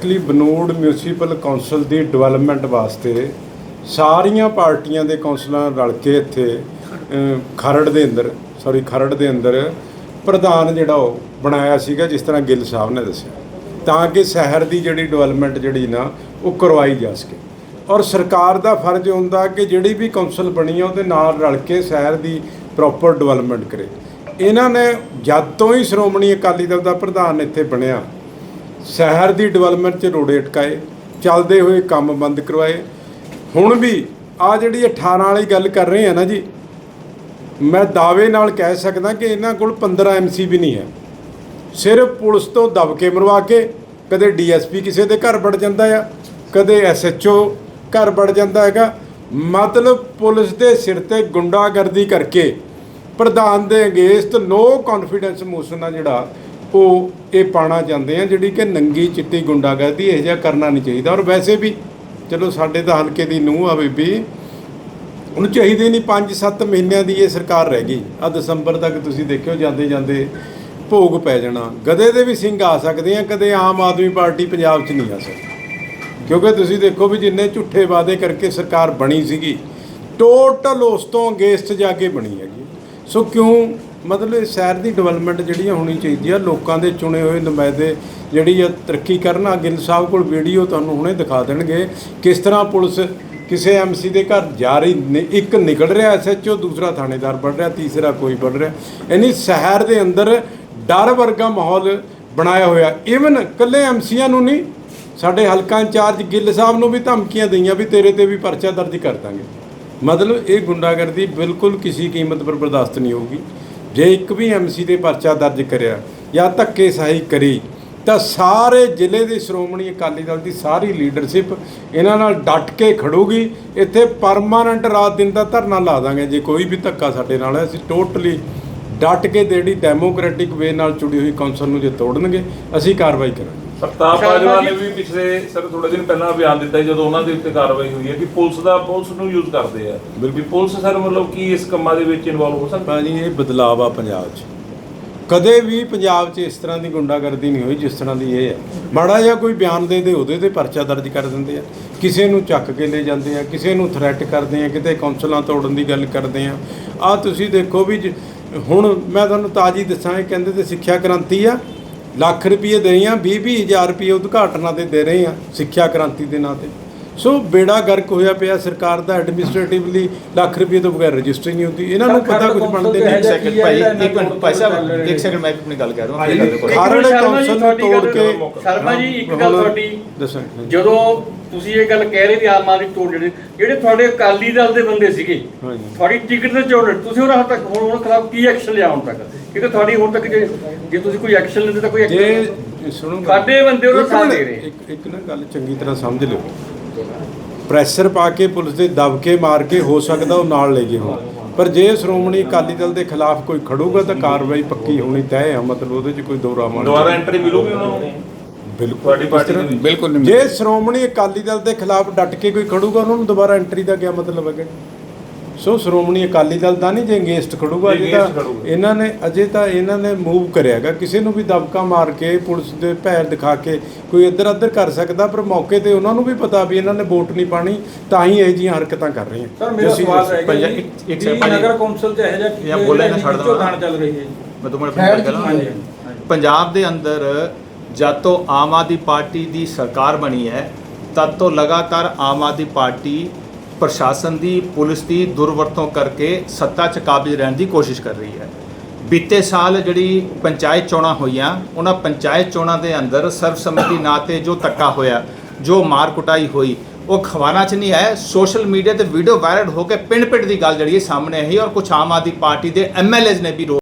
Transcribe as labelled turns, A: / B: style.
A: Actually Banur municipal council ਦੀ development ਵਾਸਤੇ ਸਾਰੀਆਂ ਪਾਰਟੀਆਂ ਦੇ ਕੌਂਸਲਰਾਂ ਰਲ ਕੇ ਇੱਥੇ ਖਰੜ ਦੇ ਅੰਦਰ ਸੌਰੀ ਖਰੜ ਦੇ ਅੰਦਰ ਪ੍ਰਧਾਨ ਜਿਹੜਾ ਉਹ ਬਣਾਇਆ ਸੀਗਾ, ਜਿਸ ਤਰ੍ਹਾਂ ਗਿੱਲ ਸਾਹਿਬ ਨੇ ਦੱਸਿਆ। ਤਾਂ ਕਿ ਸ਼ਹਿਰ ਦੀ ਜਿਹੜੀ ਡਿਵੈਲਪਮੈਂਟ ਜਿਹੜੀ ਨਾ, ਉਹ ਕਰਵਾਈ ਜਾ ਸਕੇ। ਔਰ ਸਰਕਾਰ ਦਾ ਫਰਜ਼ ਹੁੰਦਾ ਕਿ ਜਿਹੜੀ ਵੀ ਕੌਂਸਲ ਬਣੀ ਆ, ਉਹਦੇ ਨਾਲ ਰਲ ਕੇ ਸ਼ਹਿਰ ਦੀ ਪ੍ਰੋਪਰ ਡਿਵੈਲਪਮੈਂਟ ਕਰੇ। ਇਹਨਾਂ ਨੇ ਜਦ ਤੋਂ ਹੀ ਸ਼੍ਰੋਮਣੀ ਅਕਾਲੀ ਦਲ ਦਾ ਪ੍ਰਧਾਨ ਇੱਥੇ ਬਣਿਆ ਸ਼ਹਿਰ ਦੀ ਡਿਵੈਲਪਮੈਂਟ 'ਚ ਰੋੜੇ ਅਟਕਾਏ, ਚੱਲਦੇ ਹੋਏ ਕੰਮ ਬੰਦ ਕਰਵਾਏ। ਹੁਣ ਵੀ ਆ ਜਿਹੜੀ 18 ਵਾਲੀ ਗੱਲ ਕਰ ਰਹੇ ਆ ਨਾ ਜੀ, ਮੈਂ ਦਾਅਵੇ ਨਾਲ ਕਹਿ ਸਕਦਾ ਕਿ ਇਹਨਾਂ ਕੋਲ 15 ਐਮਸੀ ਵੀ ਨਹੀਂ ਹੈ। ਸਿਰਫ ਪੁਲਿਸ ਤੋਂ ਦਬ ਕੇ ਮਰਵਾ ਕੇ ਕਦੇ ਡੀਐਸਪੀ ਕਿਸੇ ਦੇ ਘਰ ਵੜ ਜਾਂਦਾ ਆ, ਕਦੇ ਐਸਐਚਓ ਘਰ ਵੜ ਜਾਂਦਾ ਹੈਗਾ। ਮਤਲਬ ਪੁਲਿਸ ਦੇ ਸਿਰ ਤੇ ਗੁੰਡਾਗਰਦੀ ਕਰਕੇ ਪ੍ਰਧਾਨ ਦੇ ਅਗੇਂਸਟ ਨੋ ਕੌਨਫੀਡੈਂਸ ਮੋਸ਼ਨ ਆ ਜਿਹੜਾ ਉਹ ਇਹ ਪਾਣਾ ਚਾਹੁੰਦੇ ਆ, ਜਿਹੜੀ ਕਿ ਨੰਗੀ ਚਿੱਟੀ ਗੁੰਡਾਗਰਦੀ ਇਹ ਜਿਹਾ ਕਰਨਾ ਨਹੀਂ ਚਾਹੀਦਾ। ਔਰ ਵੈਸੇ ਵੀ ਚਲੋ ਸਾਡੇ ਤਾਂ ਹਲਕੇ ਦੀ ਨੂੰਹ ਆ ਬੀਬੀ। ਉਹਨੂੰ ਚਾਹੀਦੇ ਨਹੀਂ 5-7 ਮਹੀਨਿਆਂ ਦੀ ਇਹ ਸਰਕਾਰ ਰਹਿ ਗਈ। ਆ ਦਸੰਬਰ ਤੱਕ ਤੁਸੀਂ ਦੇਖਿਓ ਜਾਂਦੇ ਜਾਂਦੇ ਭੋਗ ਪੈ ਜਾਣਾ। ਗਧੇ ਦੇ ਵੀ ਸਿੰਘ ਆ ਸਕਦੇ ਆ, ਕਦੇ ਆਮ ਆਦਮੀ ਪਾਰਟੀ ਪੰਜਾਬ 'ਚ ਨਹੀਂ ਆ ਸਕਦੀ। ਕਿਉਂਕਿ ਤੁਸੀਂ ਦੇਖੋ ਵੀ ਜਿੰਨੇ ਝੂਠੇ ਵਾਅਦੇ ਕਰਕੇ ਸਰਕਾਰ ਬਣੀ ਸੀਗੀ ਟੋਟਲ ਉਸ ਤੋਂ ਅਗੇਂਸਟ ਜਾ ਕੇ ਬਣੀ ਹੈਗੀ। ਸੋ ਕਿਉਂ ਮਤਲਬ ਇਹ ਸ਼ਹਿਰ ਦੀ ਡਿਵੈਲਪਮੈਂਟ ਜਿਹੜੀ ਆ ਹੋਣੀ ਚਾਹੀਦੀ ਆ ਲੋਕਾਂ ਦੇ ਚੁਣੇ ਹੋਏ ਨੁਮਾਇੰਦੇ ਜਿਹੜੀ ਆ ਤਰੱਕੀ ਕਰਨਾ ਗਿੱਲ ਸਾਹਿਬ ਕੋਲ ਵੀਡੀਓ ਤੁਹਾਨੂੰ ਹੁਣੇ ਦਿਖਾ ਦੇਣਗੇ। ਕਿਸ ਤਰ੍ਹਾਂ ਪੁਲਿਸ ਕਿਸੇ ਐਮਸੀ ਦੇ ਘਰ ਜਾ ਰਹੀ ਨਿ- ਇੱਕ ਨਿਕਲ ਰਿਹਾ ਐਸਐਚਓ ਦੂਸਰਾ ਥਾਣੇਦਾਰ ਬਣ ਰਿਹਾ, ਤੀਸਰਾ ਕੋਈ ਬਣ ਰਿਹਾ। ਯਾਨੀ ਸ਼ਹਿਰ ਦੇ ਅੰਦਰ ਡਰ ਵਰਗਾ ਮਾਹੌਲ ਬਣਾਇਆ ਹੋਇਆ। ਇਵਨ ਕੱਲੇ ਐਮਸੀਆਂ ਨੂੰ ਨਹੀਂ, ਸਾਡੇ ਹਲਕਾ ਇੰਚਾਰਜ ਗਿੱਲ ਸਾਹਿਬ ਨੂੰ ਵੀ ਧਮਕੀਆਂ ਦਈਆਂ ਵੀ ਤੇਰੇ ਤੇ ਵੀ ਪਰਚਾ ਦਰਜ ਕਰ ਦਾਂਗੇ। ਮਤਲਬ ਇਹ ਗੁੰਡਾਗਰਦੀ ਬਿਲਕੁਲ ਕਿਸੇ ਕੀਮਤ ਪਰ ਬਰਦਾਸ਼ਤ ਨਹੀਂ ਹੋਊਗੀ। ਜੇ ਇੱਕ ਵੀ ਐਮਸੀ ਦੇ ਪਰਚਾ ਦਰਜ ਕਰਿਆ ਜਾਂ ਧੱਕੇਸ਼ਾਹੀ ਕਰੀ, ਤਾਂ ਸਾਰੇ ਜ਼ਿਲ੍ਹੇ ਦੀ ਸ਼੍ਰੋਮਣੀ ਅਕਾਲੀ ਦਲ ਦੀ ਸਾਰੀ ਲੀਡਰਸ਼ਿਪ ਇਹਨਾਂ ਨਾਲ ਡਟ ਕੇ ਖੜੂਗੀ। ਇੱਥੇ ਪਰਮਾਨੈਂਟ ਰਾਤ ਦਿਨ ਦਾ ਧਰਨਾ ਲਾ ਦਾਂਗੇ। ਜੇ ਕੋਈ ਵੀ ਧੱਕਾ ਸਾਡੇ ਨਾਲ ਹੈ, ਅਸੀਂ ਟੋਟਲੀ ਡਟ ਕੇ ਤੇ ਜਿਹੜੀ ਡੈਮੋਕ੍ਰੈਟਿਕ ਵੇ ਨਾਲ ਜੁੜੀ ਹੋਈ ਕੌਂਸਲ ਨੂੰ ਜੇ ਤੋੜਨਗੇ, ਅਸੀਂ ਕਾਰਵਾਈ ਕਰਾਂਗੇ।
B: ਪ੍ਰਤਾਪ ਬਾਜਵਾ ਨੇ ਵੀ ਪਿਛਲੇ ਸਰ ਥੋੜੇ ਦਿਨ ਪਹਿਲਾਂ ਬਿਆਨ ਦਿੱਤਾ ਜਦੋਂ ਉਹਨਾਂ ਦੇ ਉੱਤੇ ਕਾਰਵਾਈ ਹੋਈ ਹੈ ਕਿ ਪੁਲਿਸ ਦਾ ਪੁਲਿਸ ਨੂੰ ਯੂਜ਼ ਕਰਦੇ ਆ। ਵੀ ਪੁਲਿਸ ਸਰ ਮਤਲਬ ਕੀ ਇਸ ਕੰਮਾਂ ਦੇ ਵਿੱਚ ਇਨਵੋਲਵ ਹੋ ਸਕਦਾ
A: ਭਾਜੀ ਇਹ ਬਦਲਾਅ ਆ ਪੰਜਾਬ 'ਚ। ਕਦੇ ਵੀ ਪੰਜਾਬ 'ਚ ਇਸ ਤਰ੍ਹਾਂ ਦੀ ਗੁੰਡਾਗਰਦੀ ਨਹੀਂ ਹੋਈ ਜਿਸ ਤਰ੍ਹਾਂ ਦੀ ਇਹ ਹੈ। ਮਾੜਾ ਜਿਹਾ ਕੋਈ ਬਿਆਨ ਦੇ ਦੇ ਉਹਦੇ ਤੇ ਪਰਚਾ ਦਰਜ ਕਰ ਦਿੰਦੇ ਆ। ਕਿਸੇ ਨੂੰ ਚੱਕ ਕੇ ਲੈ ਜਾਂਦੇ ਆ ਕਿਸੇ ਨੂੰ ਥ੍ਰੈਟ ਕਰਦੇ ਆ ਕਿਤੇ ਕੌਂਸਲਾਂ ਤੋੜਨ ਦੀ ਗੱਲ ਕਰਦੇ ਆ। ਆ ਤੁਸੀਂ ਦੇਖੋ ਵੀ ਹੁਣ ਮੈਂ ਤੁਹਾਨੂੰ ਤਾਜੀ ਦੱਸਾਂ ਇਹ ਕਹਿੰਦੇ ਤੇ ਸਿੱਖਿਆ ਕ੍ਰਾਂਤੀ ਆ। ਲੱਖ ਰੁਪਏ ਦੇ ਰਹੇ ਆ 20 20 ਹਜ਼ਾਰ ਰੁਪਏ ਉਦਘਾਟਨਾਂ ਤੇ ਦੇ ਰਹੇ ਆ ਸਿੱਖਿਆ ਕ੍ਰਾਂਤੀ ਦੇ ਨਾਂ ਤੇ। ਸੋ ਬੇੜਾ ਗਰਕ ਹੋਇਆ ਪਿਆ ਸਰਕਾਰ ਦਾ ਐਡਮਿਨਿਸਟ੍ਰੇਟਿਵਲੀ ਲੱਖ ਰੁਪਏ ਤੋਂ ਬਗੈਰ ਰਜਿਸਟਰੀ ਨਹੀਂ ਹੁੰਦੀ। ਇਹਨਾਂ ਨੂੰ ਪਤਾ ਕੁਝ ਬਣਦੇ
C: ਇੱਕ
A: ਨਹੀਂ
C: ਸੈਕਿੰਡ ਭਾਈ ਇੱਕ ਮਿੰਟ ਭਾਈ ਸਾਹਿਬ ਇੱਕ ਸੈਕਿੰਡ ਮੈਂ ਆਪਣੀ ਗੱਲ ਕਰੋ।
A: ਖਰੜ
C: ਸ਼ਰਮਾ ਜੀ,
A: ਕੌਂਸਲ ਨੂੰ ਤੋੜ ਕੇ
C: ਸ਼ਰਮਾ ਜੀ ਇੱਕ ਗੱਲ ਤੁਹਾਡੀ।
A: ਦੱਸਾਂ
C: ਜਦੋਂ ਤੁਸੀਂ ਇਹ ਗੱਲ ਕਹਿ ਰਹੇ ਵੀ ਆਮ ਆਦਮੀ ਤੋੜ ਜਿਹੜੇ ਜਿਹੜੇ ਤੁਹਾਡੇ ਅਕਾਲੀ ਦਲ ਦੇ ਬੰਦੇ ਸੀਗੇ। ਤੁਹਾਡੀ ਟਿਕਟ ਤੇ ਚੋੜ ਤੁਸੀਂ ਉਹਨਾਂ ਤੱਕ ਹੁਣ ਉਹਨਾਂ ਖਿਲਾਫ ਕੀ ਐਕਸ਼ਨ ਲਿਆ ਹੁਣ ਤੱਕ? ਕਿਉਂਕਿ ਤੁਹਾਡੀ ਹੁਣ ਤੱਕ ਜੇ ਜੇ ਤੁਸੀਂ ਕੋਈ ਐਕਸ਼ਨ ਲੈਂਦੇ ਤਾਂ ਕੋਈ
A: ਸੁਣੋ ਗੱਲ-
C: ਸਾਡੇ ਬੰਦੇ ਉਹਨਾਂ ਸਾਥ ਦੇ ਰਹੇ।
A: ਇੱਕ ਇੱਕ ਨਾ ਗੱਲ ਚੰਗੀ ਤਰ੍ਹਾਂ ਸਮਝ ਲਿਓ। ਪ੍ਰੈਸ਼ਰ ਪਾ ਕੇ ਪੁਲਿਸ ਦੇ ਦਬ ਕੇ ਮਾਰ ਕੇ ਹੋ ਸਕਦਾ ਉਹ ਨਾਲ ਲੈ ਗਏ ਹੋਣ। ਪਰ ਜੇ ਸ਼੍ਰੋਮਣੀ ਅਕਾਲੀ ਦਲ ਦੇ ਖਿਲਾਫ ਕੋਈ ਖੜੂਗਾ ਤਾਂ ਕਾਰਵਾਈ ਪੱਕੀ ਹੋਣੀ ਤੈਅ ਆ। ਮਤਲਬ ਉਹਦੇ 'ਚ ਕੋਈ ਦੋ ਰਾਮਾ
B: ਦੁਬਾਰਾ ਐਂਟਰੀ ਮਿਲੂਗੀ ਉਹਨਾਂ ਨੂੰ?
A: ਬਿਲਕੁਲ।
B: ਤੁਹਾਡੀ ਪਾਰਟੀ ਦੀ?
D: ਬਿਲਕੁਲ ਨਹੀਂ
A: ਜੇ ਸ਼੍ਰੋਮਣੀ ਅਕਾਲੀ ਦਲ ਦੇ ਖਿਲਾਫ ਡਟ ਕੇ ਕੋਈ ਖੜੂਗਾ ਉਹਨਾਂ ਨੂੰ ਦੁਬਾਰਾ ਐਂਟਰੀ ਦਾ ਕੀ ਮਤਲਬ ਹੈਗਾ? ਸੋ ਸ਼੍ਰੋਮਣੀ ਅਕਾਲੀ ਦਲ ਦਾ ਨਹੀਂ ਜੇ ਅੰਗੇਸਟ ਖੜੂਗਾ
B: ਜੇ
A: ਅਜੇ ਤਾਂ
B: against ਖੜੂਗਾ।
A: ਇਹਨਾਂ ਨੇ ਅਜੇ ਤਾਂ ਇਹਨਾਂ ਨੇ ਮੂਵ ਕਰਿਆਗਾ ਕਿਸੇ ਨੂੰ ਵੀ ਦਬਕਾ ਮਾਰ ਕੇ ਪੁਲਿਸ ਦੇ ਪੈਰ ਦਿਖਾ ਕੇ ਕੋਈ ਇੱਧਰ ਉੱਧਰ ਕਰ ਸਕਦਾ ਪਰ ਮੌਕੇ ਤੇ ਉਹਨਾਂ ਨੂੰ ਵੀ ਪਤਾ ਵੀ ਇਹਨਾਂ ਨੇ ਵੋਟ ਨਹੀਂ ਪਾਣੀ ਤਾਂ ਹੀ ਇਹ ਜਿਹੀਆਂ ਹਰਕਤਾਂ ਕਰ ਰਹੀਆਂ
E: ਸਰ ਮੇਰਾ ਸਵਾਲ ਹੈ ਕਿ
D: ਇੱਕ-।
E: ਨਗਰ ਕੌਂਸਲ ਚ ਇਹ ਜਿਹਾ ਕੀ
D: ਜਾਂ ਬੋਲੇ ਨਾ ਛੱਡ। ਦਾਣ
E: ਚੱਲ ਰਹੀ ਹੈ
D: ਮੈਂ ਮਿੰਟ ਆਪਣੀ ਕਰਾਂ ਪੰਜਾਬ ਦੇ ਅੰਦਰ ਜਦ ਤੋਂ ਆਮ ਆਦਮੀ ਪਾਰਟੀ ਦੀ ਸਰਕਾਰ ਬਣੀ ਹੈ ਤਦ ਤੋਂ ਲਗਾਤਾਰ ਆਮ ਆਦਮੀ ਪਾਰਟੀ ਪ੍ਰਸ਼ਾਸਨ ਦੀ, ਪੁਲਿਸ ਦੀ ਦੁਰਵਰਤੋਂ ਕਰਕੇ ਸੱਤਾ 'ਚ ਕਾਬਜ ਰਹਿਣ ਦੀ ਕੋਸ਼ਿਸ਼ ਕਰ ਰਹੀ ਹੈ। ਬੀਤੇ ਸਾਲ ਜਿਹੜੀ ਪੰਚਾਇਤ ਚੋਣਾਂ ਹੋਈਆਂ, ਉਹਨਾਂ ਪੰਚਾਇਤ ਚੋਣਾਂ ਦੇ ਅੰਦਰ ਸਰਬਸੰਮਤੀ ਨਾਂ ਤੇ ਜੋ ਧੱਕਾ ਹੋਇਆ, ਜੋ ਮਾਰ ਕੁਟਾਈ ਹੋਈ, ਉਹ ਖਵਾਨਾ 'ਚ ਨਹੀਂ ਹੈ ਸੋਸ਼ਲ ਮੀਡੀਆ ਤੇ ਵੀਡੀਓ ਵਾਇਰਲ ਹੋ ਕੇ ਪਿੰਡ ਪਿੰਡ ਦੀ ਗੱਲ ਜਿਹੜੀ ਹੈ ਸਾਹਮਣੇ ਆਈ ਔਰ ਕੁਝ ਆਮ ਆਦਮੀ ਪਾਰਟੀ ਦੇ ਐਮਐਲਏਜ਼ ਨੇ ਵੀ ਰੋ-